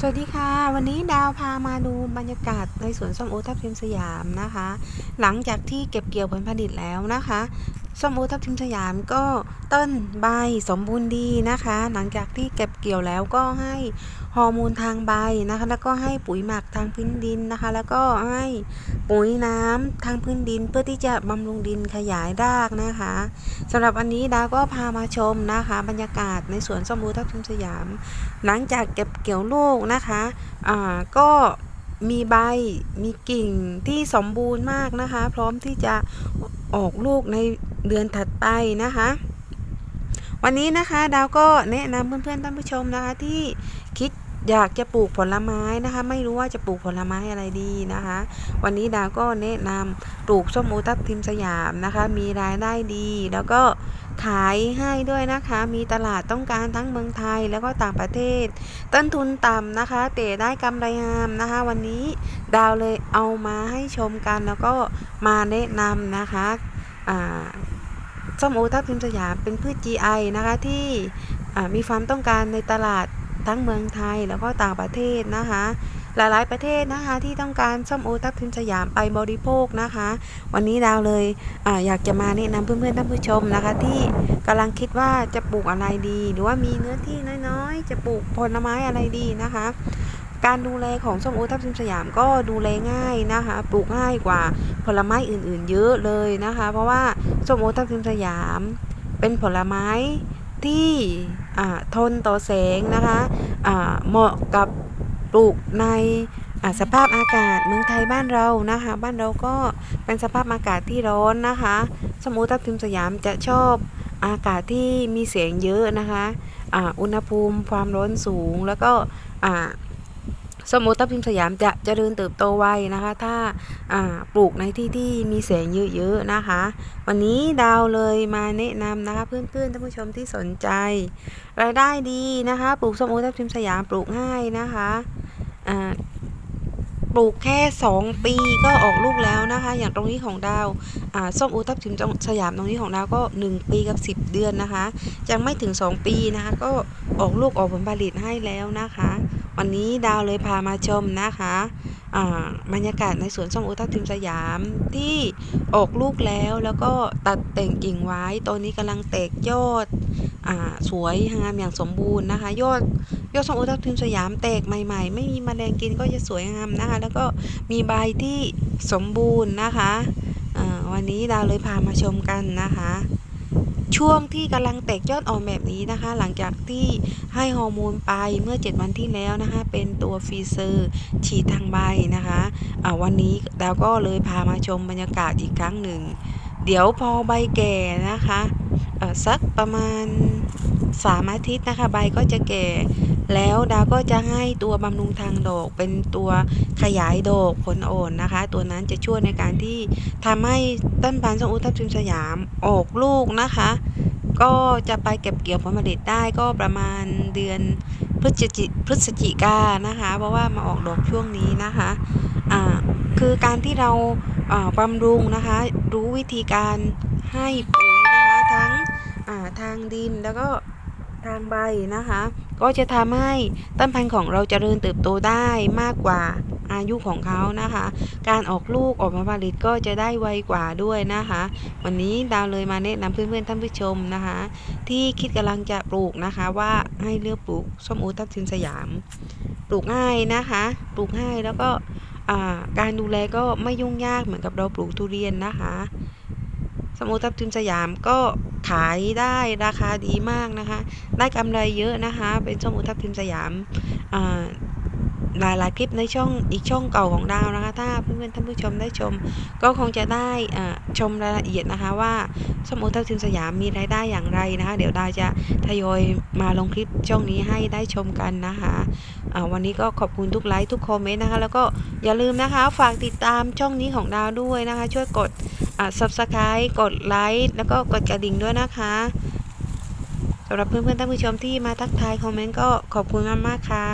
สวัสดีค่ะ วันนี้ดาวพามาดูบรรยากาศในสวนส้มโอทับทิมสยามนะคะ หลังจากที่เก็บเกี่ยวผลผลิตแล้วนะคะ ส้มโอทับทิมสยามก็ต้นใบสมบูรณ์ดีนะคะ หลังจากที่เก็บเกี่ยวแล้วก็ให้ฮอร์โมนทางใบนะคะ แล้วก็ให้ปุ๋ยหมักทางพื้นดินนะคะ แล้วก็ให้ปุ๋ยน้ำทางพื้นดิน เพื่อที่จะบำรุงดินขยายรากนะคะสำหรับวันนี้ดาก็พามาชมนะคะ บรรยากาศในสวนส้มโอทับทิมสยาม หลังจากเก็บเกี่ยวลูกนะคะอ่าก็มีใบ มีกิ่งที่สมบูรณ์มากนะคะ พร้อมที่จะออกลูกใน เดือนถัดไปนะคะ วันนี้นะคะดาวก็แนะนำเพื่อนๆท่านผู้ชมนะคะ ที่คิดอยากจะปลูกผลไม้นะคะ ไม่รู้ว่าจะปลูกผลไม้อะไรดีนะคะ วันนี้ดาวก็แนะนำปลูกส้มโอทับทิมสยามนะคะ มีรายได้ดี แล้วก็ขายให้ด้วยนะคะ มีตลาดต้องการทั้งเมืองไทยแล้วก็ต่างประเทศ ต้นทุนต่ำนะคะ แต่ได้กำไรงามนะคะ วันนี้ดาวเลยเอามาให้ชมกันแล้วก็มาแนะนำนะคะอ่า ส้มโอทับทิมสยามเป็นพืช GI นะคะที่มีความต้องการในตลาดทั้งเมืองไทยแล้วก็ต่างประเทศนะคะหลายๆประเทศนะคะที่ต้องการส้มโอทับทิมสยามไปบริโภคนะคะ วันนี้ดาวเลยออยากจะมาแนะนำเพื่อนๆท่านผู้ชมนะคะ ที่กำลังคิดว่าจะปลูกอะไรดี หรือว่ามีเนื้อที่น้อยๆ จะปลูกผลไม้อะไรดีนะคะ การดูแลของส้มโอทับทิมสยามก็ดูแลง่ายนะคะ ปลูกง่ายกว่าผลไม้อื่นๆ เยอะเลยนะคะ เพราะว่าส้มโอทับทิมสยาม เป็นผลไม้ที่ทนต่อแสงนะคะอ่าเหมาะกับปลูกในสภาพอากาศเมืองไทยบ้านเรานะคะ บ้านเราก็เป็นสภาพอากาศที่ร้อนนะคะส้มโอทับทิมสยามจะชอบอากาศที่มีแสงเยอะนะคะอุณหภูมิความร้อนสูงแล้วก็ ส้มโอทับทิมสยามจะเจริญเติบโตไวนะคะ ถ้าปลูกในที่ที่มีแสงเยอะๆนะคะ วันนี้ดาวเลยมาแนะนำนะคะเพื่อนๆท่านผู้ชมที่สนใจ รายได้ดีนะคะ ปลูกส้มโอทับทิมสยามปลูกง่ายนะคะปลูกแค่ 2 ปีก็ออกลูกแล้วนะคะ อย่างตรงนี้ของดาวส้มโอทับทิมสยามตรงนี้ของดาวก็ 1 ปีกับ 10 เดือนนะคะยังไม่ถึง 2 ปีนะคะ ก็ออกลูกออกผลผลิตให้แล้วนะคะ วันนี้ดาวเลยพามาชมนะคะอ่าบรรยากาศในสวนส้มโอทับทิมสยามที่ออกลูกแล้วแล้วก็ตัดแต่งกิ่งไว้ตอนนี้กำลังแตกยอดอ่าสวยงามอย่างสมบูรณ์นะคะยอดยอดส้มโอทับทิมสยามแตกใหม่ ๆ ไม่มีแมลงกินก็จะสวยงามนะคะ แล้วก็มีใบที่สมบูรณ์นะคะอ่าวันนี้ดาวเลยพามาชมกันนะคะ ช่วงที่กำลังแตกยอดออกแบบนี้นะคะ หลังจากที่ให้ฮอร์โมนไปเมื่อ 7 วันที่แล้วนะคะ เป็นตัวฟีเซอร์ฉีดทางใบนะคะะวันนี้ดาวก็เลยพามาชมบรรยากาศอีกครั้งหนึ่ง เดี๋ยวพอใบแก่นะคะสักประมาณ 3 อาทิตย์นะคะ ใบก็จะแก่ แล้วดาวก็จะให้ตัวบำรุงทางดอกเป็นตัวขยายดอกผลอ่อนนะคะ ตัวนั้นจะช่วยในการที่ทำให้ต้นพันธุ์ส้มโอทับทิมสยามออกลูกนะคะ ก็จะไปเก็บเกี่ยวผลผลิตได้ก็ประมาณเดือนพฤศจิพฤศจิกานะคะ เพราะว่ามาออกดอกช่วงนี้นะคะอ่าคือการที่เราบำรุงนะคะ รู้วิธีการให้ปุ๋ยนะคะทั้งทางดินแล้วก็ ทางใบนะคะ ก็จะทำให้ต้นพันธุ์ของเราจเจริญเติบโตได้มากกว่าอายุของเขานะคะ การออกลูกออกมาผลิตก็จะได้ไวกว่าด้วยนะคะ วันนี้ดาวเลยมาแนะนำเพื่อนๆท่านผู้ชมนะคะ ที่คิดกำลังจะปลูกนะคะว่าให้เลือกปลูกส้มโอทับทิมสยาม ปลูกง่ายนะคะ ปลูกง่ายแล้วก็การดูแลก็ไม่ยุ่งยากเหมือนกับเราปลูกทุเรียนนะคะ สมุทับทิมสยามก็ขายได้ราคาดีมากนะคะ ได้กำไรเยอะนะคะ เป็นสมุทับทิมสยาม หลายหลายคลิปในช่องอีกช่องเก่าของดาวนะคะ ถ้าเพื่อนๆท่านผู้ชมได้ชม ก็คงจะได้ชมรายละเอียดนะคะว่าสมุทับทิมสยามมีรายได้อย่างไรนะคะ เดี๋ยวดาวจะทยอยมาลงคลิปช่องนี้ให้ได้ชมกันนะคะวันนี้ก็ขอบคุณทุกไลค์ทุกคอมเมนต์นะคะ แล้วก็อย่าลืมนะคะฝากติดตามช่องนี้ของดาวด้วยนะคะ ช่วยกด subscribe กดไลค์แล้วก็กดกระดิ่งด้วยนะคะสำหรับเพื่อนๆท่านผู้ชมที่มาทักทายคอมเมนต์ก็ขอบคุณมากๆค่ะ